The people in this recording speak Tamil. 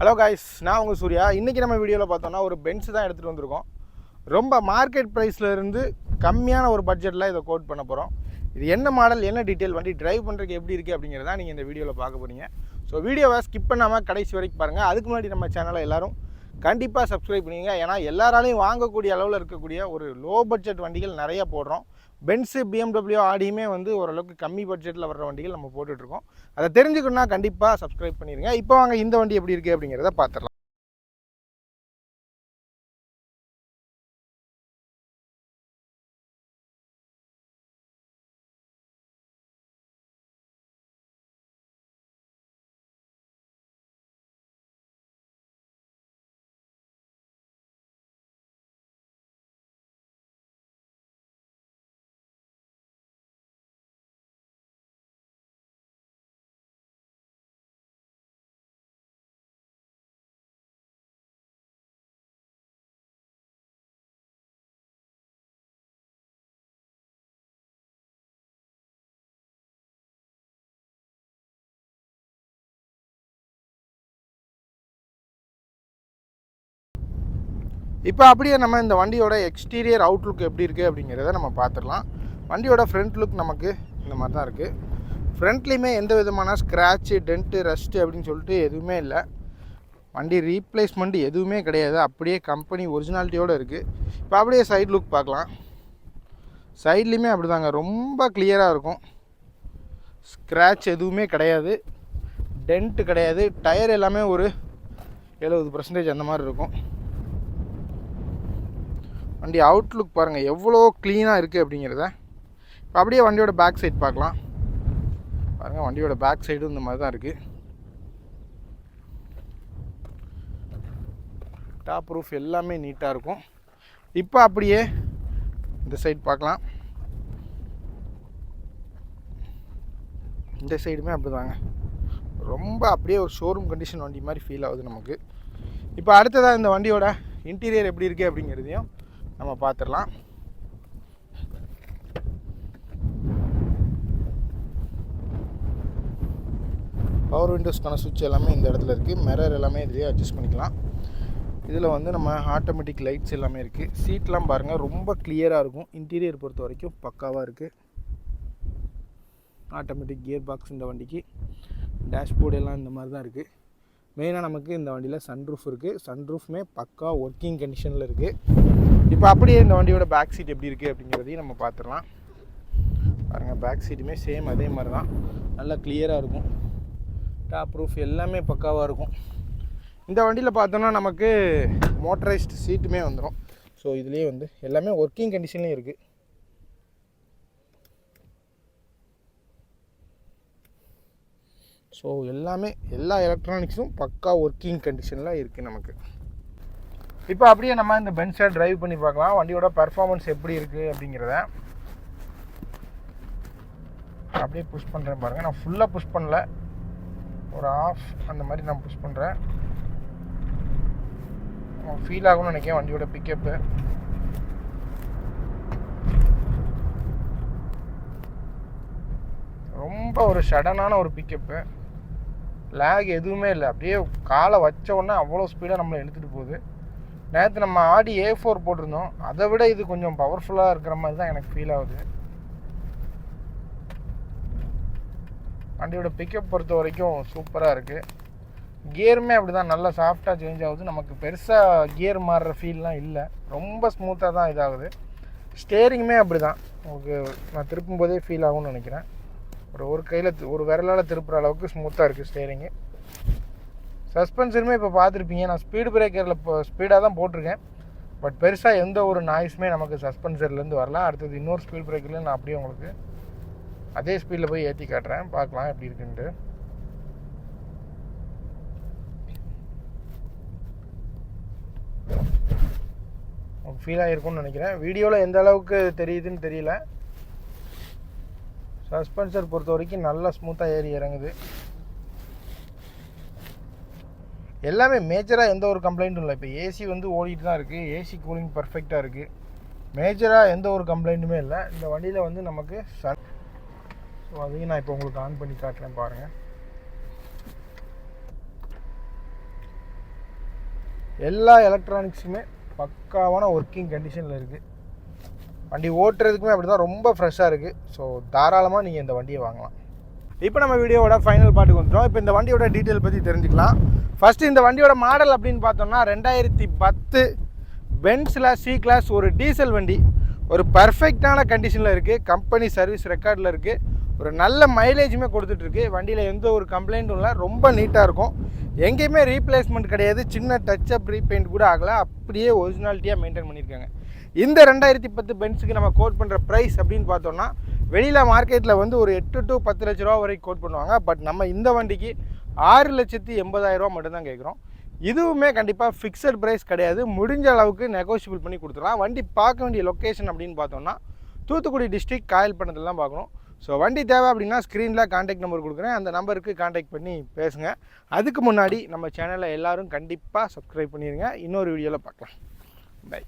ஹலோ காய்ஸ் நான் உங்கள் சூர்யா. இன்றைக்கி நம்ம வீடியோவில் பார்த்தோம்னா ஒரு பென்ஸ் தான் எடுத்துகிட்டு வந்திருக்கோம். ரொம்ப மார்க்கெட் ப்ரைஸில் இருந்து கம்மியான ஒரு பட்ஜெட்டில் இதை கோட் பண்ண போகிறோம் இது என்ன மாடல் என்ன டீட்டெயில் வண்டி டிரைவ் பண்ணுறதுக்கு எப்படி இருக்குது அப்படிங்கிறத நீங்கள் இந்த வீடியோவில் பார்க்க போகிறீங்க ஸோ வீடியோவை ஸ்கிப் பண்ணாமல் கடைசி வரைக்கும் பாருங்கள் அதுக்கு முன்னாடி நம்ம சேனலை எல்லோரும் கண்டிப்பாக சப்ஸ்கிரைப் பண்ணிங்க ஏன்னா எல்லாராலையும் வாங்கக்கூடிய அளவில் இருக்கக்கூடிய ஒரு லோ பட்ஜெட் வண்டிகள் நிறையா போடுறோம். பென்ஸு பிஎம்டபிள்யூ ஆடியுமே வந்து ஓரளவுக்கு கம்மி பட்ஜெட்டில் வர்ற வண்டிகள் நம்ம போட்டுட்ருக்கோம் அதை தெரிஞ்சுக்கணுன்னா கண்டிப்பாக சப்ஸ்கிரைப் பண்ணிடுங்க இப்போ வாங்க இந்த வண்டி எப்படி இருக்குது அப்படிங்கிறத பார்த்துடலாம். இப்போ அப்படியே நம்ம இந்த வண்டியோட எக்ஸ்டீரியர் அவுட்லுக் எப்படி இருக்குது அப்படிங்கிறத நம்ம பார்த்துடலாம். வண்டியோட ஃப்ரண்ட் லுக் நமக்கு இந்த மாதிரி தான் இருக்குது ஃப்ரண்ட்லேயுமே எந்த விதமான ஸ்க்ராட்சு டென்ட்டு ரஸ்ட்டு அப்படின்னு சொல்லிட்டு எதுவுமே இல்லை. வண்டி ரீப்ளேஸ்மெண்ட் எதுவுமே கிடையாது. அப்படியே கம்பெனி ஒரிஜினாலிட்டியோடு இருக்குது இப்போ அப்படியே சைடு லுக் பார்க்கலாம். சைட்லேயுமே அப்படி தாங்க ரொம்ப கிளியராக இருக்கும். ஸ்க்ராட்ச் எதுவுமே கிடையாது. டென்ட்டு கிடையாது. டயர் எல்லாமே ஒரு எழுபது பர்சன்டேஜ் அந்த மாதிரி இருக்கும். வண்டி அவுட்லுக் பாருங்கள் எவ்வளோ க்ளீனாக இருக்குது அப்படிங்கிறத. இப்போ அப்படியே வண்டியோட பேக் சைடு பார்க்கலாம். பாருங்கள் வண்டியோட பேக் சைடும் இந்த மாதிரி தான் இருக்குது டாப் ரூஃப் எல்லாமே நீட்டாக இருக்கும். இப்போ அப்படியே இந்த சைடு பார்க்கலாம். இந்த சைடுமே அப்படி தாங்க ரொம்ப அப்படியே ஒரு ஷோரூம் கண்டிஷன் வண்டி மாதிரி ஃபீல் ஆகுது நமக்கு. இப்போ அடுத்ததாக இந்த வண்டியோட இன்டீரியர் எப்படி இருக்குது அப்படிங்கிறதையும் நம்ம பார்த்துடலாம் பவர் விண்டோஸ்க்கான சுவிட்ச் எல்லாமே இந்த இடத்துல இருக்குது மிரர் எல்லாமே இதுலேயே அட்ஜஸ்ட் பண்ணிக்கலாம். இதில் வந்து நம்ம ஆட்டோமேட்டிக் லைட்ஸ் எல்லாமே இருக்குது சீட்லாம் பாருங்கள் ரொம்ப கிளியராக இருக்கும். இன்டீரியர் பொறுத்த வரைக்கும் பக்காவாக இருக்குது ஆட்டோமேட்டிக் கியர் பாக்ஸ் இந்த வண்டிக்கு. டேஷ்போர்டு எல்லாம் இந்த மாதிரி தான் இருக்குது மெயினாக நமக்கு இந்த வண்டியில் சன்ரூஃப் இருக்குது சன்ரூஃப்மே பக்கா ஒர்க்கிங் கண்டிஷனில் இருக்குது இப்போ அப்படியே இந்த வண்டியோட பேக் சீட் எப்படி இருக்குது அப்படிங்கிறதையும் நம்ம பார்த்துடலாம். பாருங்கள் பேக் சீட்டுமே சேம் அதே மாதிரி தான் நல்லா கிளியராக இருக்கும். டாப் ரூஃப் எல்லாமே பக்காவாக இருக்கும். இந்த வண்டியில் பார்த்தோன்னா நமக்கு மோட்டரைஸ்டு சீட்டுமே வந்துடும் ஸோ இதுலேயே வந்து எல்லாமே ஒர்க்கிங் கண்டிஷன்லேயும் இருக்குது ஸோ எல்லாமே எல்லா எலக்ட்ரானிக்ஸும் பக்கா ஒர்க்கிங் கண்டிஷனில் இருக்குது நமக்கு. இப்போ அப்படியே நம்ம இந்த பென்ஸை டிரைவ் பண்ணி பார்க்கலாம். வண்டியோட பர்ஃபார்மன்ஸ் எப்படி இருக்குது அப்படிங்கிறத. அப்படியே புஷ் பண்ணுறேன் பாருங்கள் நான் ஃபுல்லாக புஷ் பண்ணல. ஒரு ஆஃப் அந்த மாதிரி நான் புஷ் பண்ணுறேன் ஃபீல் ஆகும்னு நினைக்கிறேன் வண்டியோட பிக்கப்பு ரொம்ப ஒரு சடனான ஒரு பிக்கப்பு லேக் எதுவுமே இல்லை. அப்படியே காலை வச்ச உடனே அவ்வளோ ஸ்பீடாக நம்மளை எடுத்துகிட்டு போகுது. நேற்று நம்ம ஆடி ஏ ஃபோர் போட்டிருந்தோம். அதை விட இது கொஞ்சம் பவர்ஃபுல்லாக இருக்கிற மாதிரி தான் எனக்கு ஃபீல் ஆகுது. வண்டியோட பிக்கப் பொறுத்த வரைக்கும் சூப்பராக இருக்குது கியருமே அப்படி தான் நல்லா சாஃப்டாக சேஞ்ச் ஆகுது. நமக்கு பெருசாக கியர் மாறுற ஃபீல்லாம் இல்லை. ரொம்ப ஸ்மூத்தாக தான் இதாகுது. ஸ்டேரிங்குமே அப்படி தான் உங்களுக்கு நான் திருப்பும் போதே ஃபீல் ஆகும்னு நினைக்கிறேன். ஒரு ஒரு கையில் ஒரு விரலால் திருப்புற அளவுக்கு ஸ்மூத்தாக இருக்குது ஸ்டேரிங்கு சஸ்பென்சருமே இப்போ பார்த்துருப்பீங்க. நான் ஸ்பீடு பிரேக்கரில் இப்போ ஸ்பீடாக தான் போட்டிருக்கேன். பட் பெருசாக எந்த ஒரு நாய்ஸுமே நமக்கு சஸ்பென்சர்லேருந்து வரலாம் அடுத்தது இன்னொரு ஸ்பீட் பிரேக்கர்லேயும் நான் அப்படியே உங்களுக்கு அதே ஸ்பீடில் போய் ஏற்றி காட்டுறேன். பார்க்கலாம் எப்படி இருக்குன்ட்டு. ஃபீல் ஆகிருக்கும்னு நினைக்கிறேன். வீடியோவில் எந்த அளவுக்கு தெரியுதுன்னு தெரியல. சஸ்பென்சர் பொறுத்த வரைக்கும் நல்லா ஸ்மூத்தாக ஏறி இறங்குது. எல்லாமே மேஜராக எந்த ஒரு கம்ப்ளைண்ட்டும் இல்லை. இப்போ ஏசி வந்து ஓடிட்டு தான் இருக்குது ஏசி கூலிங் பர்ஃபெக்டாக இருக்குது மேஜராக எந்த ஒரு கம்ப்ளைண்ட்டுமே இல்லை. இந்த வண்டியில் வந்து நமக்கு சன் ஸோ அதையும் நான் இப்போ உங்களுக்கு ஆன் பண்ணி காட்டுறேன் பாருங்கள் எல்லா எலக்ட்ரானிக்ஸுமே பக்காவான ஒர்க்கிங் கண்டிஷனில் இருக்குது வண்டி ஓட்டுறதுக்குமே அப்படி தான் ரொம்ப ஃப்ரெஷ்ஷாக இருக்குது ஸோ தாராளமாக நீங்கள் இந்த வண்டியை வாங்கலாம். இப்போ நம்ம வீடியோவோட ஃபைனல் பாட்டுக்கு வந்துட்டோம். இப்போ இந்த வண்டியோட டீட்டெயில் பற்றி தெரிஞ்சுக்கலாம். ஃபஸ்ட்டு இந்த வண்டியோட மாடல் அப்படின்னு பார்த்தோம்னா ரெண்டாயிரத்தி பத்து பென்ஸில் சி கிளாஸ் ஒரு டீசல் வண்டி. ஒரு பர்ஃபெக்டான கண்டிஷனில் இருக்குது கம்பெனி சர்வீஸ் ரெக்கார்டில் இருக்குது ஒரு நல்ல மைலேஜுமே கொடுத்துட்ருக்கு வண்டியில் எந்த ஒரு கம்ப்ளைண்ட்டும் இல்லை. ரொம்ப நீட்டாக இருக்கும். எங்கேயுமே ரீப்ளேஸ்மெண்ட் கிடையாது. சின்ன டச்சப் ரீபெயிண்ட் கூட ஆகலை. அப்படியே ஒரிஜினாலிட்டியாக மெயின்டைன் பண்ணியிருக்காங்க. இந்த ரெண்டாயிரத்தி பத்து பென்ஸுக்கு நம்ம கோட் பண்ணுற ப்ரைஸ் அப்படின்னு பார்த்தோம்னா வெளியில் மார்க்கெட்டில் வந்து ஒரு எட்டு டு பத்து லட்ச ரூபா வரைக்கும் கோட் பண்ணுவாங்க. பட் நம்ம இந்த வண்டிக்கு ஆறு லட்சத்தி எண்பதாயிரம் ரூபா மட்டும்தான் கேட்குறோம் இதுவுமே கண்டிப்பாக ஃபிக்ஸட் ப்ரைஸ் கிடையாது. முடிஞ்ச அளவுக்கு நெகோஷியபிள் பண்ணி கொடுத்துடலாம். வண்டி பார்க்க வேண்டிய லொக்கேஷன் அப்படின்னு பார்த்தோம்னா தூத்துக்குடி டிஸ்ட்ரிக் காயல் பண்ணதில் தான் பார்க்கணும். ஸோ வண்டி தேவை அப்படின்னா ஸ்க்ரீனில் காண்டாக்ட் நம்பர் கொடுக்குறேன். அந்த நம்பருக்கு காண்டாக்ட் பண்ணி பேசுங்க. அதுக்கு முன்னாடி நம்ம சேனலை எல்லோரும் கண்டிப்பாக சப்ஸ்கிரைப் பண்ணிடுங்க இன்னொரு வீடியோவில் பார்க்கலாம். பை